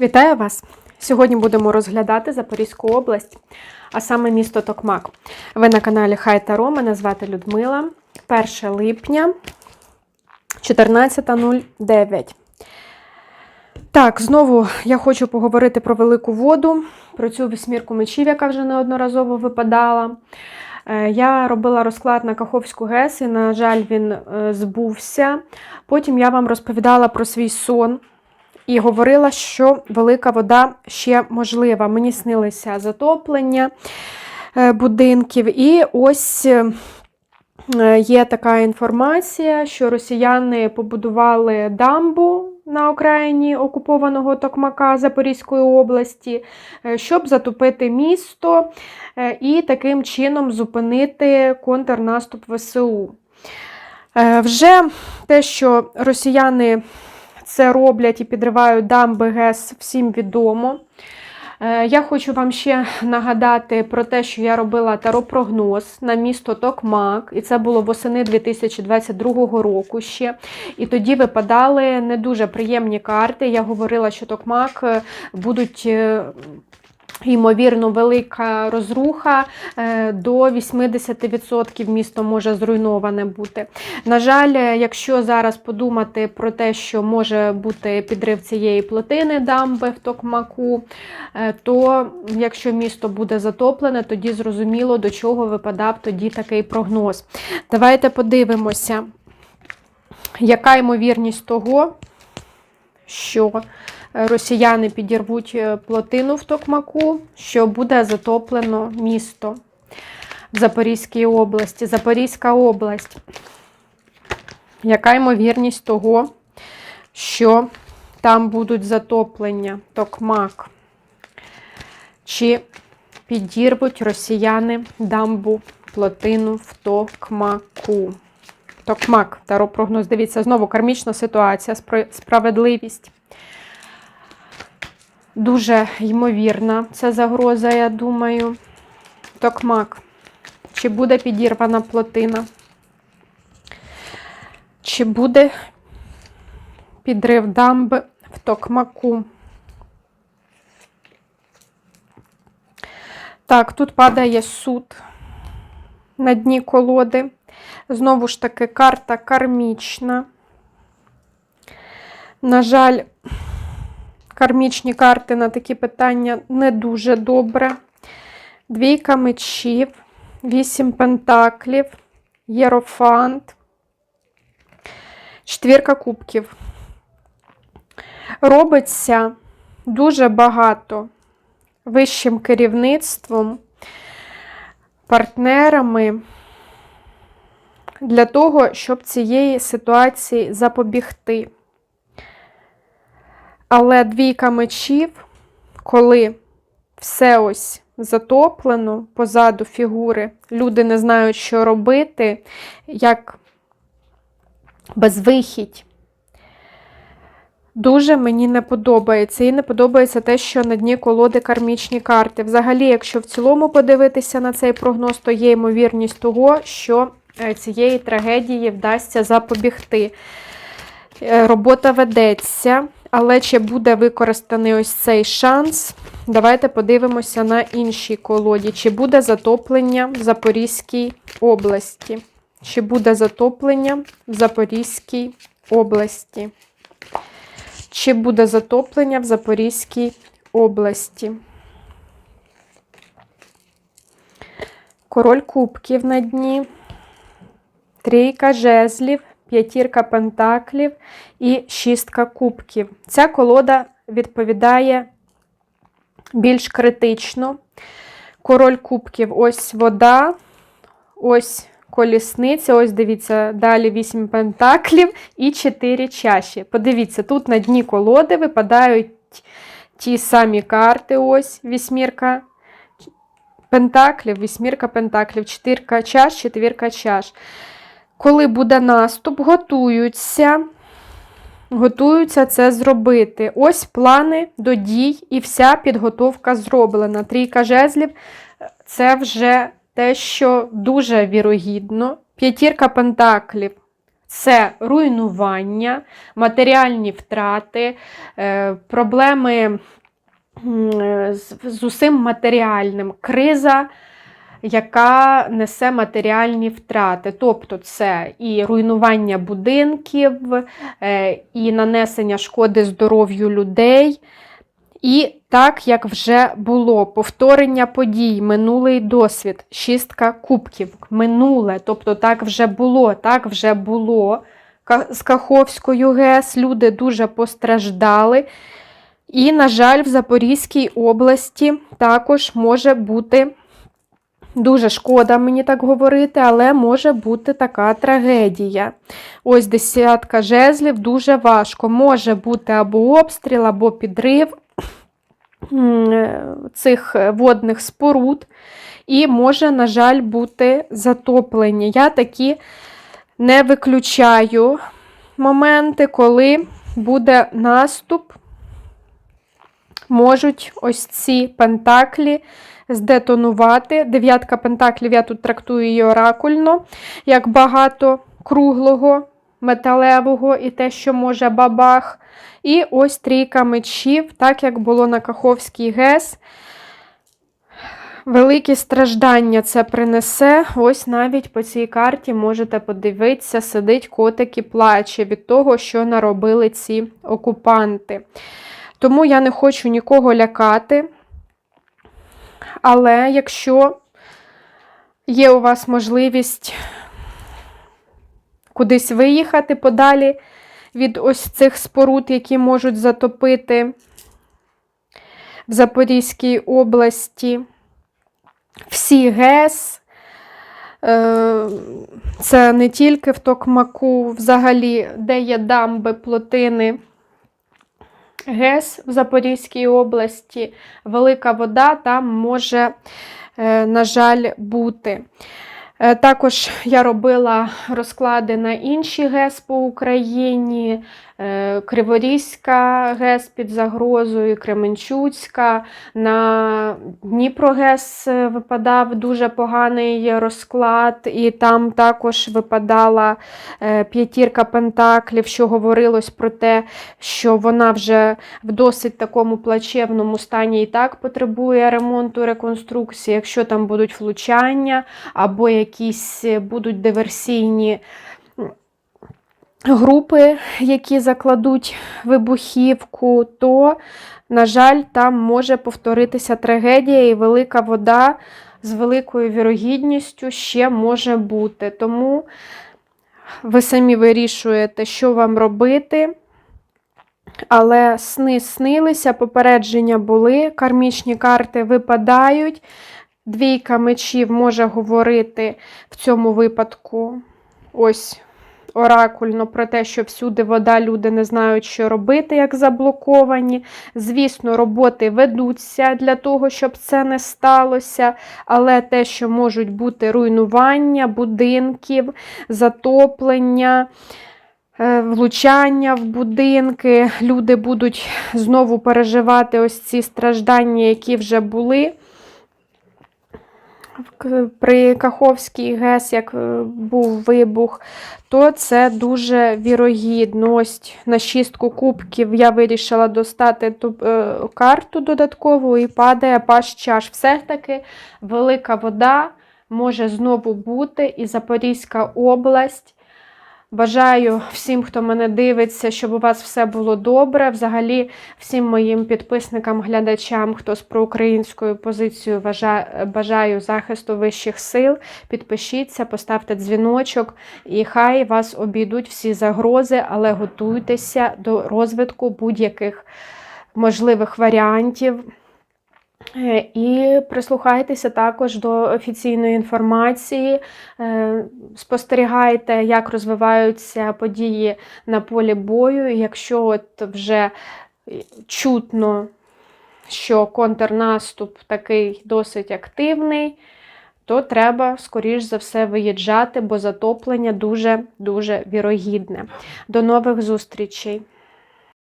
Вітаю вас! Сьогодні будемо розглядати Запорізьку область, а саме місто Токмак. Ви на каналі Хай Таро, мене звати Людмила. 1 липня 14.09. Так, знову я хочу поговорити про велику воду, про цю вісьмірку мечів, яка вже неодноразово випадала. Е, Я робила розклад на Каховську ГЕС, і, на жаль, він е, збувся. Потім я вам розповідала про свій сон і говорила, що велика вода ще можлива. Мені снилися затоплення е, будинків. І ось е, є така інформація, що росіяни побудували дамбу на окраїні окупованого Токмака Запорізької області, е, щоб затопити місто і таким чином зупинити контрнаступ ВСУ. Вже те, що росіяни це роблять і підривають дамби ГЕС, всім відомо. Е, Я хочу вам ще нагадати про те, що я робила таропрогноз на місто Токмак, і це було восени 2022 року ще. І тоді випадали не дуже приємні карти. Я говорила, що Токмак е, будуть. Ймовірно, велика розруха е, до 80% місто може зруйноване бути. На жаль, е, якщо зараз подумати про те, що може бути підрив цієї плотини дамби в Токмаку, е, то якщо місто буде затоплене, тоді зрозуміло, до чого випадав тоді такий прогноз. Давайте подивимося, яка ймовірність того, що росіяни підірвуть е, плотину в Токмаку, що буде затоплено місто в Запорізькій області. Запорізька область. Яка ймовірність того, що там будуть затоплення Токмак? Чи підірвуть росіяни дамбу плотину в Токмаку? Токмак, таропрогноз. Дивіться, знову кармічна ситуація, справедливість. Дуже ймовірна ця загроза, я думаю. Токмак. Чи буде підірвана плотина? Чи буде підрив дамби в Токмаку? Так, тут падає суд на дні колоди. Знову ж таки, карта кармічна. На жаль, кармічні карти на такі питання не дуже добре. Двійка мечів, вісім пентаклів, єрофант, четвірка кубків. Робиться дуже багато вищим керівництвом, партнерами для того, щоб цієї ситуації запобігти. Але двійка мечів, коли все ось затоплено позаду фігури, люди не знають, що робити, як безвихідь. Дуже мені не подобається. І не подобається те, що на дні колоди кармічні карти. Взагалі, якщо в цілому подивитися на цей прогноз, то є ймовірність того, що е, цієї трагедії вдасться запобігти. Е, Робота ведеться, але чи буде використаний ось цей шанс? Давайте подивимося на іншій колоді. Чи буде затоплення в Запорізькій області? Чи буде затоплення в Запорізькій області? Чи буде затоплення в Запорізькій області? Король кубків на дні, трійка жезлів, п'ятірка пентаклів і шістка кубків. Ця колода відповідає більш критично. Король кубків ось вода, ось колісниця, ось дивіться, далі 8 пентаклів і 4 чаші. Подивіться, тут на дні колоди випадають ті самі карти, ось вісьмірка пентаклів, вісьмірка пентаклів, чотирка чаш, четвірка чаш. Коли буде наступ, готуються. Готуються це зробити. Ось плани до дій і вся підготовка зроблена. Трійка жезлів це вже те, що дуже вірогідно. П'ятірка пентаклів це руйнування, матеріальні втрати, е, проблеми з, з усім матеріальним, криза, яка несе матеріальні втрати. Тобто це і руйнування будинків, е, і нанесення шкоди здоров'ю людей. І так, як вже було, повторення подій, минулий досвід, шістка кубків, минуле, тобто так вже було, так вже було з Каховською ГЕС. Люди дуже постраждали. І, на жаль, в Запорізькій області також може бути дуже шкода мені так говорити, але може бути така трагедія. Ось десятка жезлів дуже важко. Може бути або обстріл, або підрив е, цих водних споруд, і може, на жаль, бути затоплення. Я такі не виключаю моменти, коли буде наступ, можуть ось ці пентаклі здетонувати. Дев'ятка пентаклів, я тут трактую її оракульно, як багато круглого, металевого і те, що може бабах. І ось трійка мечів, так як було на Каховській ГЕС. Великі страждання це принесе. Ось навіть по цій карті можете подивитися, сидить котик і плаче від того, що наробили ці окупанти. Тому я не хочу нікого лякати. Але якщо є у вас можливість кудись виїхати подалі від ось цих споруд, які можуть затопити в Запорізькій області, всі ГЕС, е, це не тільки в Токмаку, взагалі, де є дамби, плотини. ГЕС в Запорізькій області, велика вода там може, е, на жаль, бути. Е, Також я робила розклади на інші ГЕС по Україні, Криворізька ГЕС під загрозою, Кременчуцька. На Дніпрогес е, випадав дуже поганий розклад, і там також випадала е, п'ятірка пентаклів, що говорилось про те, що вона вже в досить такому плачевному стані і так потребує ремонту, реконструкції. Якщо там будуть влучання або якісь е, будуть диверсійні групи, які закладуть вибухівку, то, на жаль, там може повторитися трагедія і велика вода з великою вірогідністю ще може бути. Тому ви самі вирішуєте, що вам робити. Але сни снилися, попередження були, кармічні карти випадають. Двійка мечів може говорити в цьому випадку ось оракульно про те, що всюди вода, люди не знають, що робити, як заблоковані. Звісно, роботи ведуться для того, щоб це не сталося, але те, що можуть бути руйнування будинків, затоплення. е, Влучання в будинки, люди будуть знову переживати ось ці страждання, які вже були. При Каховській ГЕС, як е, був вибух, то це дуже вірогідність. На шістку кубків я вирішила достати ту е, карту додаткову і падає паш чаш. Все ж таки велика вода може знову бути і Запорізька область. Бажаю всім, хто мене дивиться, щоб у вас все було добре. Взагалі, всім моїм підписникам, глядачам, хто з проукраїнською позицією бажаю захисту вищих сил. Підпишіться, поставте дзвіночок, і хай вас обійдуть всі загрози, але готуйтеся до розвитку будь-яких можливих варіантів. Е, І прислухайтеся також до офіційної інформації, е, спостерігайте, як розвиваються події на полі бою. Якщо от вже чутно, що контрнаступ такий досить активний, то треба, скоріш за все, виїжджати, бо затоплення дуже-дуже вірогідне. До нових зустрічей!